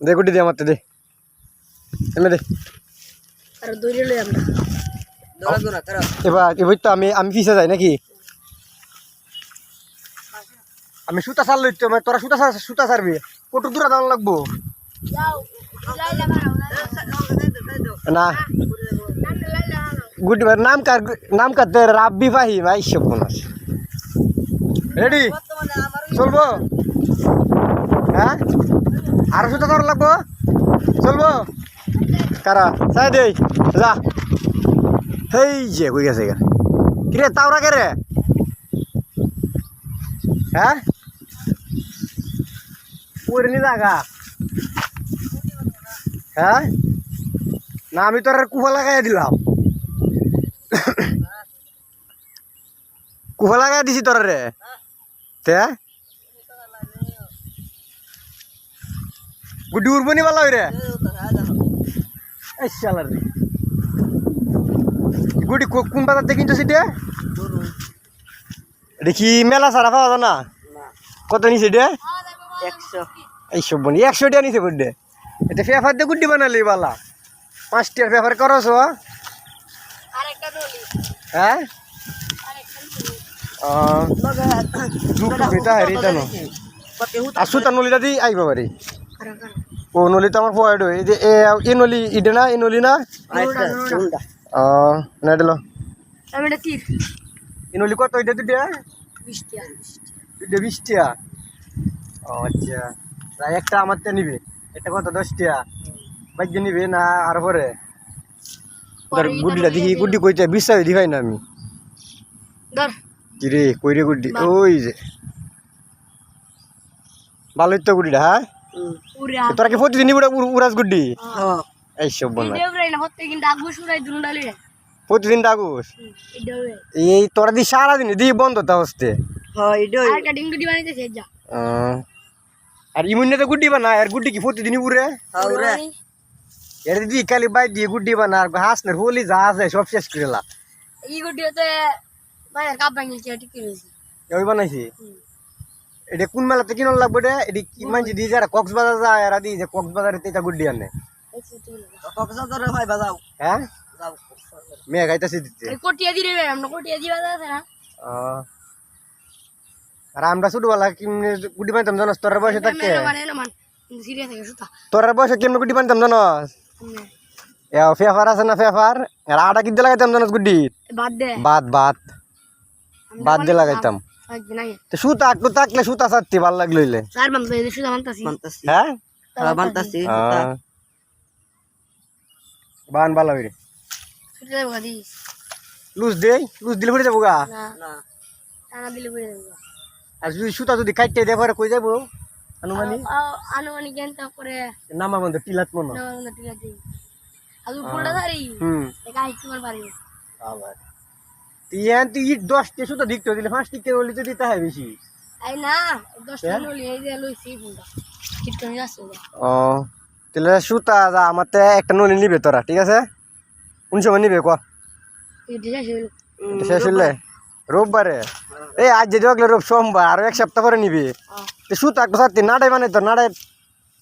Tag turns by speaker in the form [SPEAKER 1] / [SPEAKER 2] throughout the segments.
[SPEAKER 1] দে গুটি দে আমার দে। এমনি দে।
[SPEAKER 2] আর দৌড়ে লই আমরা।
[SPEAKER 3] দৌড়া দৌড়া করো
[SPEAKER 1] এবার এবার তো আমি আমি পিছিয়ে যাই নাকি? আমি সুতা সার লইতে মানে তোরা সুতা সার সুতা সারবি কত দূরে দাম লাগবো। না। গুড নাম কার নাম কার তোর? রাব্বি ফাহি ভাই আছে। রেডি চলবো? হ্যাঁ? আরও সুতা ধর লাগবো চলবো কারা চাই দেই যা হেই যে কই গেছে গা কিরে তাওরা কে রে হ্যাঁ পরে নি জাগা হ্যাঁ না আমি তোর কুফা লাগাই দিলাম কুফা লাগাই দিছি তোর রে গুড্ডি উড়বো নি ভালো রে এই শালার রে। গুড্ডি কোন বাজার থেকে কিনছো সেটা দেখি মেলা সারা পাওয়া যায় না? কত নিছে এটা?
[SPEAKER 3] একশো।
[SPEAKER 1] এই সব বনি একশো টাকা নিছে গুড্ডে এটা পেপার দিয়ে গুড্ডি বানালি বালা। পাঁচটার পেপার করছ হ্যাঁ? দুঃখ বেটা হেরি জানো। আর সুতা নলিটা দি আইবা বাড়ি
[SPEAKER 2] কারও কারও
[SPEAKER 1] ও নলি তো আমার এই যে এ এ নলি ইডে না এ নলি না? আহ, না দিল
[SPEAKER 2] আমি এটা তীর
[SPEAKER 1] এ নলি কত এটা দুটা
[SPEAKER 2] আর
[SPEAKER 1] দুটা বিশ টাকা ও আচ্ছা। তাই একটা আমার তে নিবে। এটা কত দশ টাকা বাইকে নিবে না আর পরে? ধর গুড্ডিটা দেখি গুড্ডি কইতে বিশ্বাস দিখাই না আমি?
[SPEAKER 2] ধর।
[SPEAKER 1] কিরে কইরে গুড্ডি? ওই যে। ভালোই তো গুড্ডিটা হ্যাঁ? তোরা কি প্রতিদিনই উড়া উড়াস গুড্ডি?
[SPEAKER 3] হ্যাঁ।
[SPEAKER 1] এই সব বল প্রতিদিন ডাকুস এই তোরা দি সারাদিন দি বন্ধ তা
[SPEAKER 3] হ্যাঁ
[SPEAKER 2] আর
[SPEAKER 1] আহ, আর ইমুন্নে তো গুড্ডি বানা আর গুড্ডি কি প্রতিদিনই উড়ে?
[SPEAKER 3] হ্যাঁ রে
[SPEAKER 1] এর দিদি খালি বাই দিয়ে গুড্ডি বানা আর হাঁস না হোলি যা আছে সব শেষ করে লা
[SPEAKER 2] এই গুটি হতে মায়ের কাপ ভাঙিয়েছে ঠিক করেছে।
[SPEAKER 1] ওই বানাইছি? এটা কোন মেলাতে কিনন লাগবে রে? এটি কি মানছি দিয়ে যারা কক্সবাজার যায় আর দি যে কক্সবাজারে তেটা গুড্ডি আনে।
[SPEAKER 3] কক্সবাজারে ভাই বাজাও
[SPEAKER 1] হ্যাঁ? মেয়ে গাইতাছি দিতে
[SPEAKER 2] কোটিয়া দিলে আমরা কোটিয়া দিবা আছে না।
[SPEAKER 1] আর আমরা ছোটবেলা কেমনি গুড্ডি বানতাম জানাস? তোর বয়সে থাকতে
[SPEAKER 2] মানে
[SPEAKER 1] তোর বয়সে কেমনি গুড্ডি বানতাম জানাস? এ ফেফার আছে না ফেফার? আর আটা কিনতে লাগাইতাম জানাস গুড্ডি
[SPEAKER 2] বাদ দে।
[SPEAKER 1] বাত বাদ। দিয়ে লাগাইতাম। তো সুতা একটু থাকলে সুতা সারতি ভালো লাগল ইলে
[SPEAKER 2] স্যার বান্ধব সুতা মানতাছি
[SPEAKER 3] মানতাছি
[SPEAKER 1] হ্যাঁ?
[SPEAKER 3] মানতাছি
[SPEAKER 1] আহ, বান ভালো হইরে।
[SPEAKER 2] সুতা
[SPEAKER 1] লুজ দে লুজ দিলে পড়ে যাব গা?
[SPEAKER 2] না।
[SPEAKER 3] না।
[SPEAKER 2] টানা দিলে পড়ে দেবো
[SPEAKER 1] আর যদি সুতা যদি কাটতে দেয় পরে কই যাব? আনুমানিক?
[SPEAKER 2] আনুমানিক জ্ঞান তারপরে
[SPEAKER 1] টিলাত মনে
[SPEAKER 2] আর ধরি?
[SPEAKER 1] হুম। আবার। তুই এন তুই ইট দশটা সুতা দিকতে দিলে পাঁচ টিকে বলি তো দিতে হয় বেশি।
[SPEAKER 2] এই না দশটা নলি এই যে লইছি
[SPEAKER 1] ও তাহলে সুতা যা আমার তে একটা নলি নিবে তোরা ঠিক আছে? কোন সময় নিবে ক? শেষ হইলে। রোববারে? এই আজ যে দেখলে রোব সোমবার আরও এক সপ্তাহ পরে নিবি। তো সুতা একটা সাথে নাড়াই মানে তো নাড়াই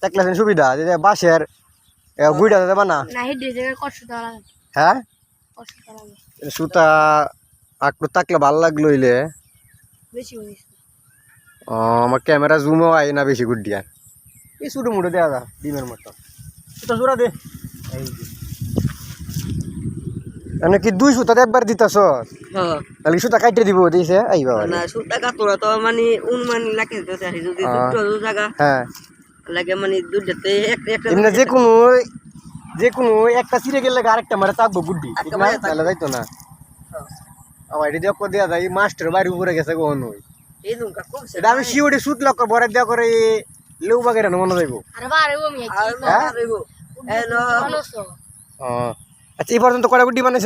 [SPEAKER 1] দেখলে সুবিধা। যে বাঁশের গুইটা দেবে না। হ্যাঁ? সুতা একটু থাকলে ভালো লাগল ইলে ও, আমার ক্যামেরা জুমও আয় না বেশি গুড দিয়া। এই শুধু মুড়ে দেওয়া যা ডিমের মতো। সুতা সুরা দে। মানে কি দুই সুতা একবার
[SPEAKER 3] হ্যাঁ
[SPEAKER 1] তাহলে সুতা কাটতে দিব দিছে আই বাবা
[SPEAKER 3] না সুতা কাতরা তো মানে অনুমানি লাগে দিতে চাই যদি দুটো জায়গা
[SPEAKER 1] হ্যাঁ।
[SPEAKER 3] লাগে মানে দুটাতে একটা
[SPEAKER 1] যে কোনো যে কোনো একটা সিরে গেলে আরেকটা মারে চাপবো গুড্ডি। তাহলে যাইতো না। এটি দেওয়া যায় মাস্টার বাড়ি উপরে গেছে কখন ওই এটা আমি লক্ষ দেওয়া করে লেউ মনে যাইব হ্যাঁ?
[SPEAKER 2] তো
[SPEAKER 1] আচ্ছা এই পর্যন্ত কটা গুড্ডি
[SPEAKER 3] মানে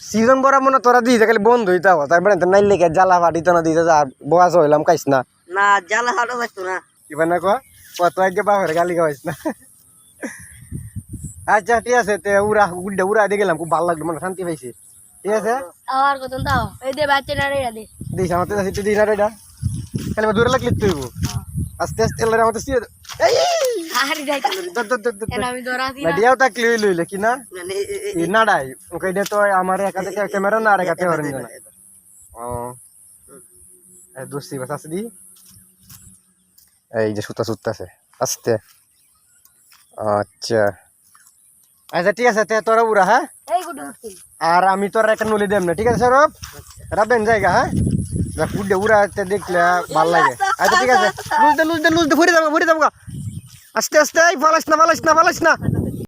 [SPEAKER 1] সিজন মনে তোরা দিই খালি বন্ধ হইতে হবে। তারপরে তো নাইলে কে জ্বালা ফাটিত না দিতে যা বয়স হইলাম কাইস না।
[SPEAKER 3] না জ্বালা থাকতো না।
[SPEAKER 1] কিবা না কো? কত আগে বাপের গালি খাওয়াইস না। আচ্ছা ঠিক আছে তে উড়া গুড্ডা উড়া দিয়ে গেলাম খুব ভালো লাগল মানে শান্তি পাইছি। ঠিক আছে?
[SPEAKER 2] আর কত দাও? এই দে বাচ্চা না রে দে।
[SPEAKER 1] দিস আমার তো দিস না রে এটা। খালি আমার দূরে লাগলে তুই
[SPEAKER 2] হ্যাঁ।
[SPEAKER 1] আস্তে আস্তে এলারে আমাদের সিয়ে এই!
[SPEAKER 2] আর কেন
[SPEAKER 1] ধর।
[SPEAKER 2] আমি ধরাছি
[SPEAKER 1] না
[SPEAKER 2] না
[SPEAKER 1] দিয়াও তা ক্লিয়ার লইলে কি না?
[SPEAKER 3] মানে এ- এ- এ-
[SPEAKER 1] ই নাড়াই। ওকে এটা তো আমার একা থেকে ক্যামেরা না আর একাতে হরেন না ও। এই দোস্তি বাস আছে দি এই যে সুতা সুতা আছে আস্তে। আচ্ছা। আচ্ছা ঠিক আছে তে তোরা উড়া হ্যাঁ? আর আমি তোর একটা নলি দেব না ঠিক আছে সৌরভ? রাবেন জায়গা হ্যাঁ? যা কুডে উড়াতে দেখলে ভালো লাগে। আচ্ছা ঠিক আছে। লুজ দে লুজ দে লুজ দে ভরে যাব ঘুরে যাব। আস্তে আস্তে এই ফালাস না ফালাস না ফালাস না।